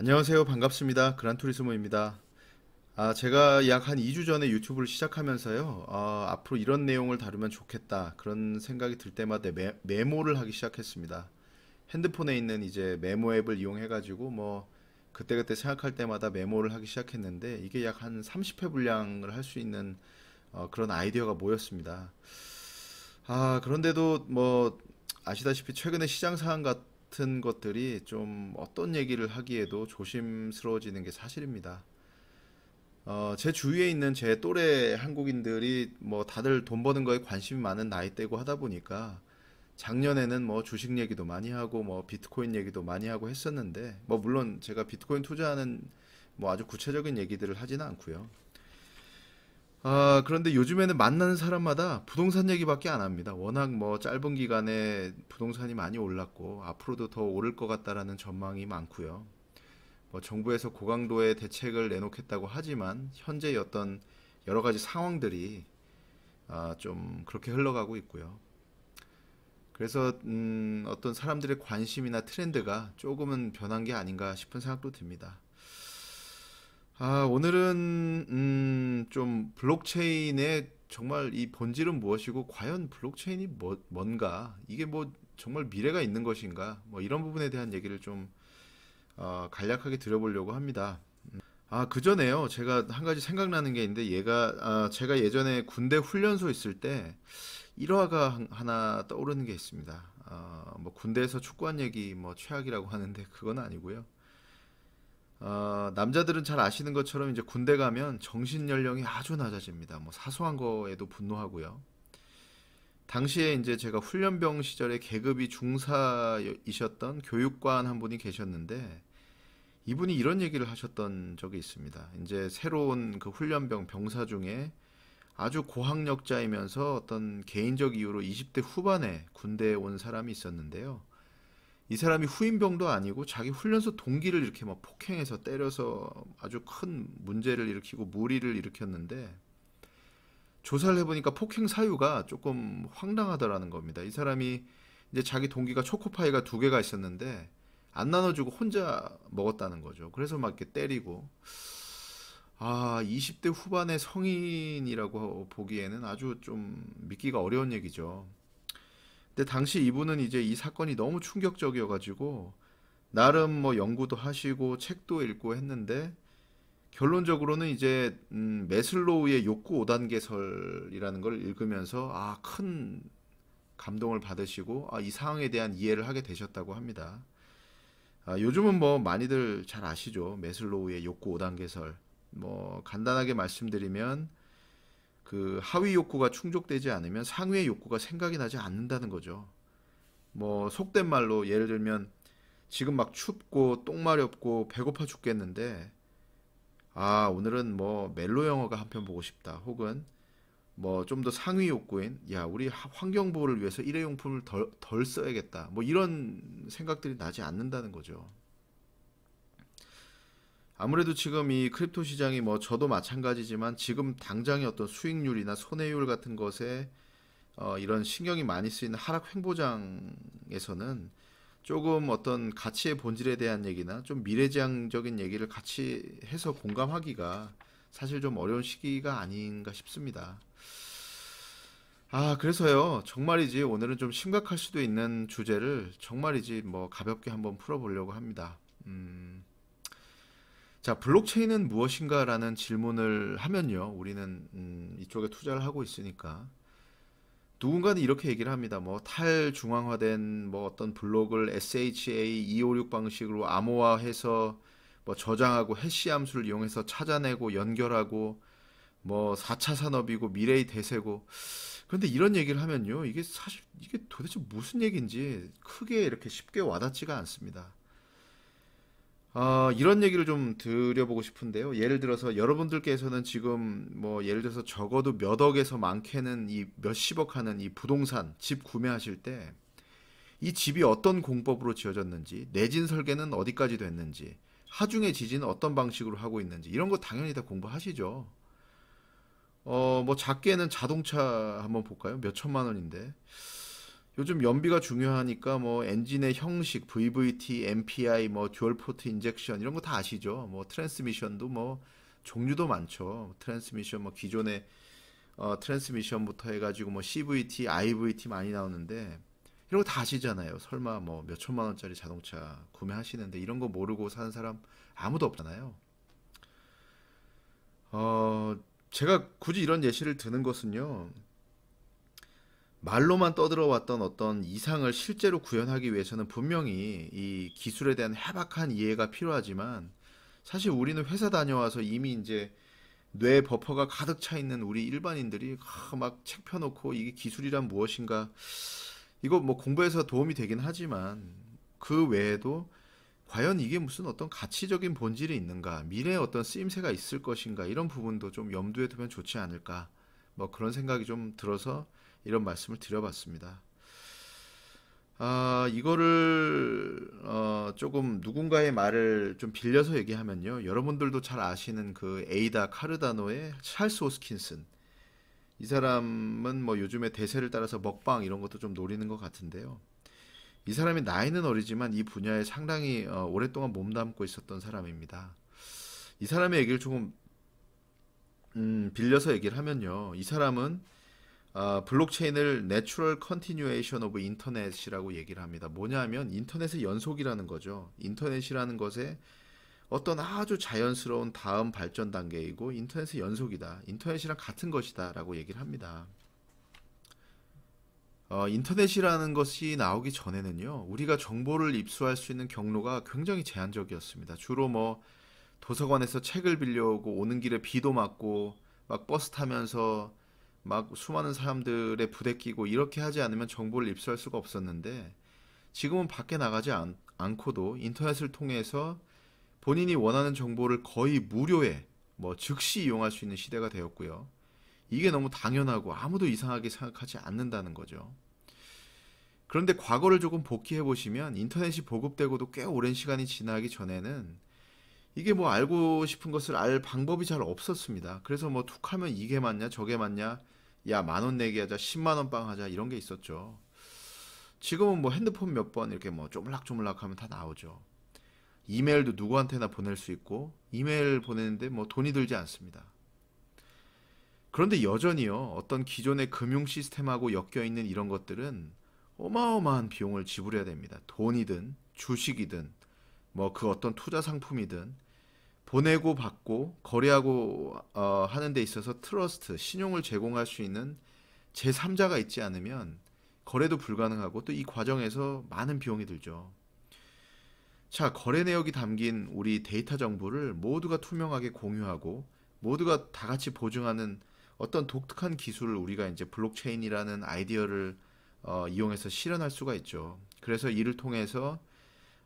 안녕하세요. 반갑습니다. 그란투리스모입니다. 아, 제가 약 한 2주 전에 유튜브를 시작하면서요. 어, 앞으로 이런 내용을 다루면 좋겠다. 그런 생각이 들 때마다 메, 메모를 하기 시작했습니다. 핸드폰에 있는 이제 메모 앱을 이용해 가지고 뭐 그때그때 생각할 때마다 메모를 하기 시작했는데 이게 약 한 30회 분량을 할 수 있는 어, 그런 아이디어가 모였습니다. 아, 그런데도 뭐 아시다시피 최근에 시장 상황 같 은 것들이 좀 어떤 얘기를 하기에도 조심스러워지는 게 사실입니다. 어, 제 주위에 있는 제 또래 한국인들이 뭐 다들 돈 버는 거에 관심이 많은 나이대고 하다 보니까 작년에는 뭐 주식 얘기도 많이 하고 뭐 비트코인 얘기도 많이 하고 했었는데 뭐 물론 제가 비트코인 투자하는 뭐 아주 구체적인 얘기들을 하지는 않고요. 아, 그런데 요즘에는 만나는 사람마다 부동산 얘기밖에 안 합니다. 워낙 뭐 짧은 기간에 부동산이 많이 올랐고 앞으로도 더 오를 것 같다라는 전망이 많고요. 뭐 정부에서 고강도의 대책을 내놓겠다고 하지만 현재의 어떤 여러 가지 상황들이 아, 좀 그렇게 흘러가고 있고요. 그래서 음, 어떤 사람들의 관심이나 트렌드가 조금은 변한 게 아닌가 싶은 생각도 듭니다. 아, 오늘은 음, 좀 블록체인의 정말 이 본질은 무엇이고 과연 블록체인이 뭐, 뭔가 이게 뭐 정말 미래가 있는 것인가 뭐 이런 부분에 대한 얘기를 좀 어, 간략하게 드려보려고 합니다. 아, 그 전에요. 제가 한 가지 생각나는 게 있는데 얘가 아, 제가 예전에 군대 훈련소 있을 때 일화가 하나 떠오르는 게 있습니다. 어, 뭐 군대에서 축구한 얘기 뭐 최악이라고 하는데 그건 아니고요. 어, 남자들은 잘 아시는 것처럼 이제 군대 가면 정신 연령이 아주 낮아집니다. 뭐 사소한 거에도 분노하고요. 당시에 이제 제가 훈련병 시절에 계급이 중사이셨던 교육관 한 분이 계셨는데 이분이 이런 얘기를 하셨던 적이 있습니다. 이제 새로운 그 훈련병 병사 중에 아주 고학력자이면서 어떤 개인적 이유로 20대 후반에 군대에 온 사람이 있었는데요. 이 사람이 후임병도 아니고 자기 훈련소 동기를 이렇게 막 폭행해서 때려서 아주 큰 문제를 일으키고 무리를 일으켰는데 조사를 해보니까 폭행 사유가 조금 황당하더라는 겁니다. 이 사람이 이제 자기 동기가 초코파이가 두 개가 있었는데 안 나눠주고 혼자 먹었다는 거죠. 그래서 막 이렇게 때리고 아 20대 후반의 성인이라고 보기에는 아주 좀 믿기가 어려운 얘기죠. 근데 당시 이분은 이제 이 사건이 너무 충격적이어가지고 나름 뭐 연구도 하시고 책도 읽고 했는데 결론적으로는 이제 음, 메슬로우의 욕구 5단계설이라는 걸 읽으면서 아 큰 감동을 받으시고 아, 이 상황에 대한 이해를 하게 되셨다고 합니다. 아, 요즘은 뭐 많이들 잘 아시죠 메슬로우의 욕구 5단계설. 뭐 간단하게 말씀드리면 그 하위 욕구가 충족되지 않으면 상위의 욕구가 생각이 나지 않는다는 거죠. 뭐 속된 말로 예를 들면 지금 막 춥고 똥 마렵고 배고파 죽겠는데 아 오늘은 뭐 멜로 영화가 한 편 보고 싶다 혹은 뭐 좀 더 상위 욕구인 야 우리 환경 보호를 위해서 일회용품을 덜, 덜 써야겠다 뭐 이런 생각들이 나지 않는다는 거죠. 아무래도 지금 이 크립토 시장이 뭐 저도 마찬가지지만 지금 당장의 어떤 수익률이나 손해율 같은 것에 어 이런 신경이 많이 쓰이는 하락 횡보장에서는 조금 어떤 가치의 본질에 대한 얘기나 좀 미래지향적인 얘기를 같이 해서 공감하기가 사실 좀 어려운 시기가 아닌가 싶습니다. 아, 그래서요, 정말이지 오늘은 좀 심각할 수도 있는 주제를 정말이지 뭐 가볍게 한번 풀어보려고 합니다. 음, 자, 블록체인은 무엇인가라는 질문을 하면요, 우리는 음, 이쪽에 투자를 하고 있으니까 누군가는 이렇게 얘기를 합니다. 뭐 탈중앙화된 뭐 어떤 블록을 SHA 256 방식으로 암호화해서 뭐 저장하고 해시 함수를 이용해서 찾아내고 연결하고 뭐 4차 산업이고 미래의 대세고 그런데 이런 얘기를 하면요. 이게 사실 이게 도대체 무슨 얘기인지 크게 이렇게 쉽게 와닿지가 않습니다. 어, 이런 얘기를 좀 드려보고 싶은데요. 예를 들어서 여러분들께서는 지금 뭐 예를 들어서 적어도 몇 억에서 많게는 이 몇십억 하는 이 부동산 집 구매하실 때 이 집이 어떤 공법으로 지어졌는지 내진 설계는 어디까지 됐는지 하중의 지진은 어떤 방식으로 하고 있는지 이런 거 당연히 다 공부하시죠. 어, 뭐 작게는 자동차 한번 볼까요? 몇 천만 원인데 요즘 연비가 중요하니까 뭐 엔진의 형식, VVT, MPI, 뭐 듀얼 포트 인젝션 이런 거 다 아시죠? 뭐 트랜스미션도 뭐 종류도 많죠. 트랜스미션 뭐 기존의 어, 트랜스미션부터 해가지고 뭐 CVT, IVT 많이 나오는데 이런 거 다 아시잖아요. 설마 뭐 몇 천만 원짜리 자동차 구매하시는데 이런 거 모르고 사는 사람 아무도 없잖아요. 어, 제가 굳이 이런 예시를 드는 것은요. 말로만 떠들어왔던 어떤 이상을 실제로 구현하기 위해서는 분명히 이 기술에 대한 해박한 이해가 필요하지만 사실 우리는 회사 다녀와서 이미 이제 뇌 버퍼가 가득 차 있는 우리 일반인들이 막 책 펴놓고 이게 기술이란 무엇인가. 이거 뭐 공부해서 도움이 되긴 하지만 그 외에도 과연 이게 무슨 어떤 가치적인 본질이 있는가 미래에 어떤 쓰임새가 있을 것인가 이런 부분도 좀 염두에 두면 좋지 않을까. 뭐 그런 생각이 좀 들어서 이런 말씀을 드려봤습니다. 아, 이거를 어, 조금 누군가의 말을 좀 빌려서 얘기하면요. 여러분들도 잘 아시는 그 에이다 카르다노의 찰스 호스킨슨. 이 사람은 뭐 요즘에 대세를 따라서 먹방 이런 것도 좀 노리는 것 같은데요. 이 사람이 나이는 어리지만 이 분야에 상당히 어, 오랫동안 몸담고 있었던 사람입니다. 이 사람의 얘기를 조금 음, 빌려서 얘기를 하면요. 이 사람은 아, 블록체인을 Natural Continuation of Internet이라고 얘기를 합니다. 뭐냐면 인터넷의 연속이라는 거죠. 인터넷이라는 것에 어떤 아주 자연스러운 다음 발전 단계이고 인터넷의 연속이다. 인터넷이랑 같은 것이다라고 얘기를 합니다. 어, 인터넷이라는 것이 나오기 전에는요, 우리가 정보를 입수할 수 있는 경로가 굉장히 제한적이었습니다. 주로 뭐 도서관에서 책을 빌려오고 오는 길에 비도 맞고 막 버스 타면서 막 수많은 사람들의 부대 끼고 이렇게 하지 않으면 정보를 입수할 수가 없었는데 지금은 밖에 나가지 않, 않고도 인터넷을 통해서 본인이 원하는 정보를 거의 무료에 뭐 즉시 이용할 수 있는 시대가 되었고요. 이게 너무 당연하고 아무도 이상하게 생각하지 않는다는 거죠. 그런데 과거를 조금 복귀해 보시면 인터넷이 보급되고도 꽤 오랜 시간이 지나기 전에는 이게 뭐 알고 싶은 것을 알 방법이 잘 없었습니다. 그래서 뭐 툭 하면 이게 맞냐 저게 맞냐 야 만 원 내기 하자 10만 원 빵 하자 이런 게 있었죠. 지금은 뭐 핸드폰 몇 번 이렇게 뭐 쪼물락쪼물락 하면 다 나오죠. 이메일도 누구한테나 보낼 수 있고 이메일 보내는데 뭐 돈이 들지 않습니다. 그런데 여전히요 어떤 기존의 금융 시스템하고 엮여 있는 이런 것들은 어마어마한 비용을 지불해야 됩니다. 돈이든 주식이든 뭐 그 어떤 투자 상품이든 보내고 받고 거래하고 어, 하는 데 있어서 트러스트 신용을 제공할 수 있는 제3자가 있지 않으면 거래도 불가능하고 또 이 과정에서 많은 비용이 들죠. 자, 거래 내역이 담긴 우리 데이터 정보를 모두가 투명하게 공유하고 모두가 다 같이 보증하는 어떤 독특한 기술을 우리가 이제 블록체인이라는 아이디어를 어, 이용해서 실현할 수가 있죠. 그래서 이를 통해서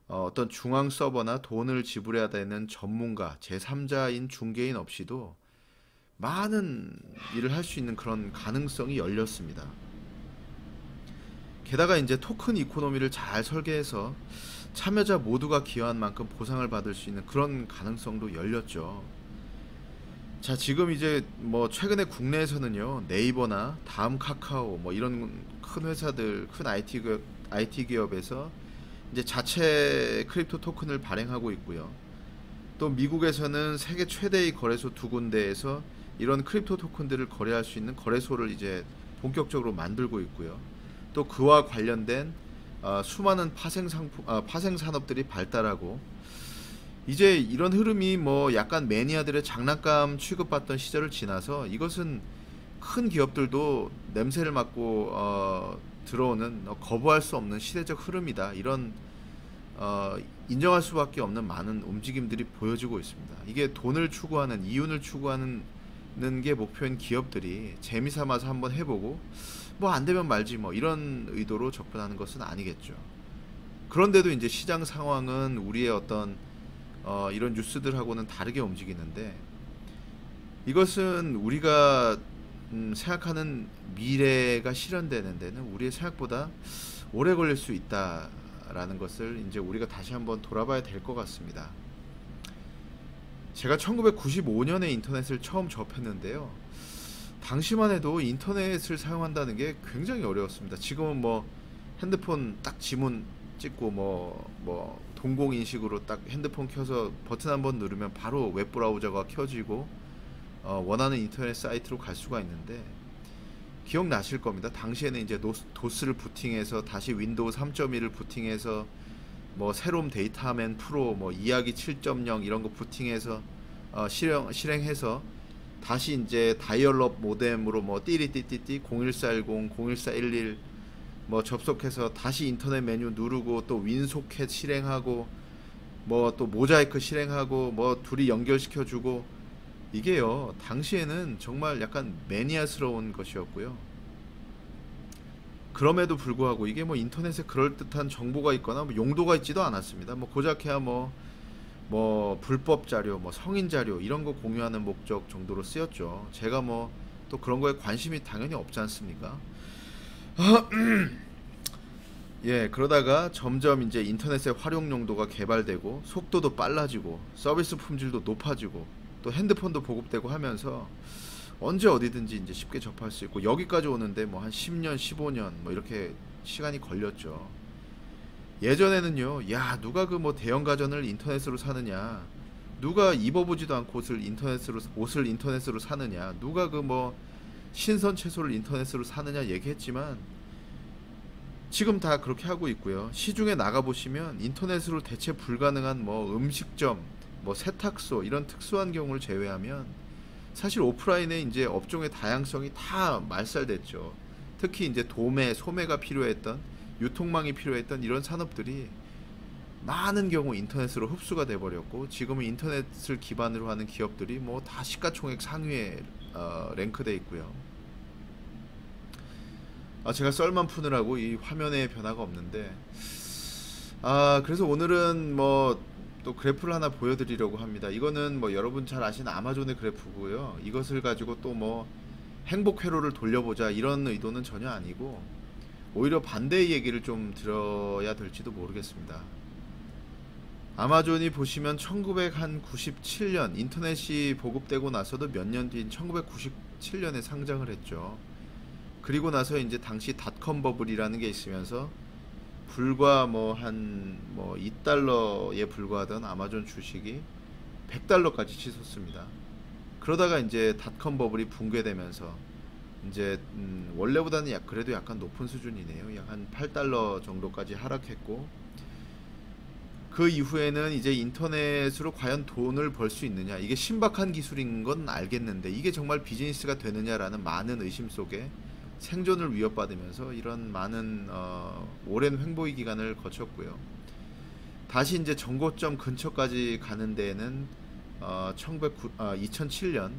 어, 어떤 중앙 서버나 돈을 지불해야 되는 전문가, 제3자인 중개인 없이도 많은 일을 할 수 있는 그런 가능성이 열렸습니다. 게다가 이제 토큰 이코노미를 잘 설계해서 참여자 모두가 기여한 만큼 보상을 받을 수 있는 그런 가능성도 열렸죠. 자, 지금 이제 뭐 최근에 국내에서는요, 네이버나 다음 카카오 뭐 이런 큰 회사들, 큰 IT IT 기업에서 이제 자체 크립토 토큰을 발행하고 있고요. 또 미국에서는 세계 최대의 거래소 두 군데에서 이런 크립토 토큰들을 거래할 수 있는 거래소를 이제 본격적으로 만들고 있고요. 또 그와 관련된 어, 수많은 파생 상품, 어, 파생 산업들이 발달하고 이제 이런 흐름이 뭐 약간 매니아들의 장난감 취급받던 시절을 지나서 이것은 큰 기업들도 냄새를 맡고 어, 들어오는 어, 거부할 수 없는 시대적 흐름이다. 이런 어, 인정할 수밖에 없는 많은 움직임들이 보여지고 있습니다. 이게 돈을 추구하는 이윤을 추구하는 게 목표인 기업들이 재미 삼아서 한번 해보고 뭐 안 되면 말지 뭐 이런 의도로 접근하는 것은 아니겠죠. 그런데도 이제 시장 상황은 우리의 어떤 어, 이런 뉴스들하고는 다르게 움직이는데 이것은 우리가 음, 생각하는 미래가 실현되는 데는 우리의 생각보다 오래 걸릴 수 있다라는 것을 이제 우리가 다시 한번 돌아봐야 될 것 같습니다. 제가 1995년에 인터넷을 처음 접했는데요. 당시만 해도 인터넷을 사용한다는 게 굉장히 어려웠습니다. 지금은 뭐 핸드폰 딱 지문 찍고 뭐뭐 동공 인식으로 딱 핸드폰 켜서 버튼 한 번 누르면 바로 웹 브라우저가 켜지고 어, 원하는 인터넷 사이트로 갈 수가 있는데 기억나실 겁니다. 당시에는 이제 노스, 도스 를 부팅해서 다시 윈도우 3.1을 부팅해서 뭐 새로운 데이터맨 프로 뭐 이야기 7.0 이런 거 부팅해서 어, 실행 실행해서 다시 이제 다이얼럽 모뎀으로 뭐 띠리띠띠띠 01410 01411 뭐 접속해서 다시 인터넷 메뉴 누르고 또 윈소켓 실행하고 뭐 또 모자이크 실행하고 뭐 둘이 연결시켜 주고 이게요 당시에는 정말 약간 매니아스러운 것이었고요 그럼에도 불구하고 이게 뭐 인터넷에 그럴듯한 정보가 있거나 뭐 용도가 있지도 않았습니다 뭐 고작해야 뭐뭐 불법 자료, 뭐 성인 자료 이런 거 공유하는 목적 정도로 쓰였죠. 제가 뭐 또 그런 거에 관심이 당연히 없지 않습니까? 예, 그러다가 점점 이제 인터넷의 활용 용도가 개발되고 속도도 빨라지고 서비스 품질도 높아지고 또 핸드폰도 보급되고 하면서 언제 어디든지 이제 쉽게 접할 수 있고 여기까지 오는데 뭐 한 10년, 15년 뭐 이렇게 시간이 걸렸죠. 예전에는요, 야, 누가 그 뭐 대형 가전을 인터넷으로 사느냐, 누가 입어보지도 않고 옷을 인터넷으로, 옷을 인터넷으로 사느냐, 누가 그 뭐 신선 채소를 인터넷으로 사느냐 얘기했지만, 지금 다 그렇게 하고 있고요. 시중에 나가 보시면 인터넷으로 대체 불가능한 뭐 음식점, 뭐 세탁소, 이런 특수한 경우를 제외하면 사실 오프라인에 이제 업종의 다양성이 다 말살됐죠. 특히 이제 도매, 소매가 필요했던 유통망이 필요했던 이런 산업들이 많은 경우 인터넷으로 흡수가 돼 버렸고 지금은 인터넷을 기반으로 하는 기업들이 뭐 다 시가총액 상위에 어, 랭크돼 있고요. 아, 제가 썰만 푸느라고 이 화면에 변화가 없는데 아 그래서 오늘은 뭐 또 그래프를 하나 보여드리려고 합니다. 이거는 뭐 여러분 잘 아시는 아마존의 그래프고요. 이것을 가지고 또 뭐 행복 회로를 돌려보자 이런 의도는 전혀 아니고 오히려 반대의 얘기를 좀 들어야 될지도 모르겠습니다. 아마존이 보시면 1997년 인터넷이 보급되고 나서도 몇 년 뒤인 1997년에 상장을 했죠. 그리고 나서 이제 당시 닷컴 버블이라는 게 있으면서 불과 뭐 한 뭐 2달러에 불과하던 아마존 주식이 100달러까지 치솟습니다. 그러다가 이제 닷컴 버블이 붕괴되면서 이제 음 원래보다는 약 그래도 약간 높은 수준이네요. 약 한 8달러 정도까지 하락했고 그 이후에는 이제 인터넷으로 과연 돈을 벌 수 있느냐 이게 신박한 기술인 건 알겠는데 이게 정말 비즈니스가 되느냐라는 많은 의심 속에 생존을 위협받으면서 이런 많은 어, 오랜 횡보의 기간을 거쳤고요. 다시 이제 정고점 근처까지 가는 데에는 어, 1909, 아, 2007년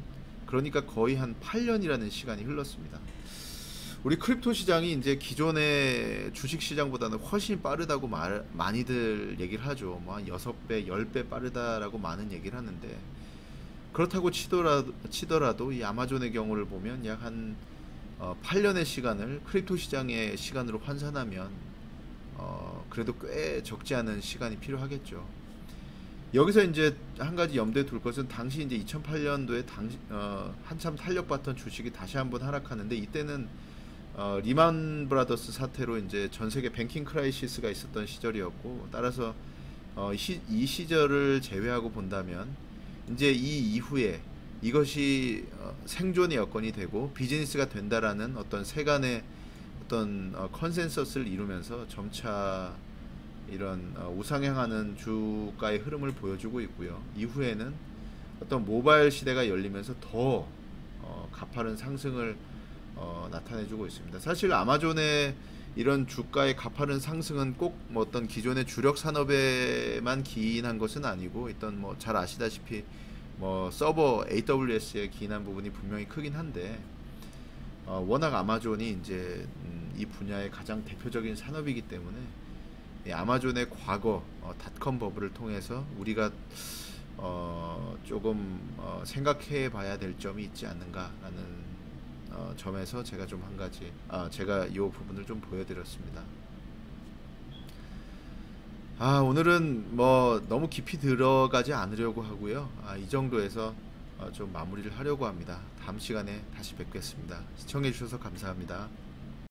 그러니까 거의 한 8년이라는 시간이 흘렀습니다. 우리 크립토 시장이 이제 기존의 주식 시장보다는 훨씬 빠르다고 말, 많이들 얘기를 하죠. 뭐 한 6배, 10배 빠르다라고 많은 얘기를 하는데 그렇다고 치더라도, 치더라도 이 아마존의 경우를 보면 약한 어, 8년의 시간을 크립토 시장의 시간으로 환산하면 어, 그래도 꽤 적지 않은 시간이 필요하겠죠. 여기서 이제 한 가지 염두에 둘 것은 당시 이제 2008년도에 당시 어, 한참 탄력받던 주식이 다시 한번 하락하는데 이때는 어, 리만 브라더스 사태로 이제 전 세계 뱅킹 크라이시스가 있었던 시절이었고 따라서 어, 시, 이 시절을 제외하고 본다면 이제 이 이후에 이것이 어, 생존의 여건이 되고 비즈니스가 된다라는 어떤 세간의 어떤 어, 컨센서스를 이루면서 점차 이런 어, 우상향하는 주가의 흐름을 보여주고 있고요. 이후에는 어떤 모바일 시대가 열리면서 더 어, 가파른 상승을 어, 나타내주고 있습니다. 사실 아마존의 이런 주가의 가파른 상승은 꼭 뭐 어떤 기존의 주력 산업에만 기인한 것은 아니고 일단 뭐 잘 아시다시피 뭐 서버 AWS에 기인한 부분이 분명히 크긴 한데 어, 워낙 아마존이 이제 음, 이 분야의 가장 대표적인 산업이기 때문에 아마존의 과거 어, 닷컴 버블을 통해서 우리가 어, 조금 어, 생각해 봐야 될 점이 있지 않는가라는 어, 점에서 제가 좀 한 가지 아, 제가 이 부분을 좀 보여드렸습니다. 아 오늘은 뭐 너무 깊이 들어가지 않으려고 하고요. 아, 이 정도에서 어, 좀 마무리를 하려고 합니다. 다음 시간에 다시 뵙겠습니다. 시청해 주셔서 감사합니다.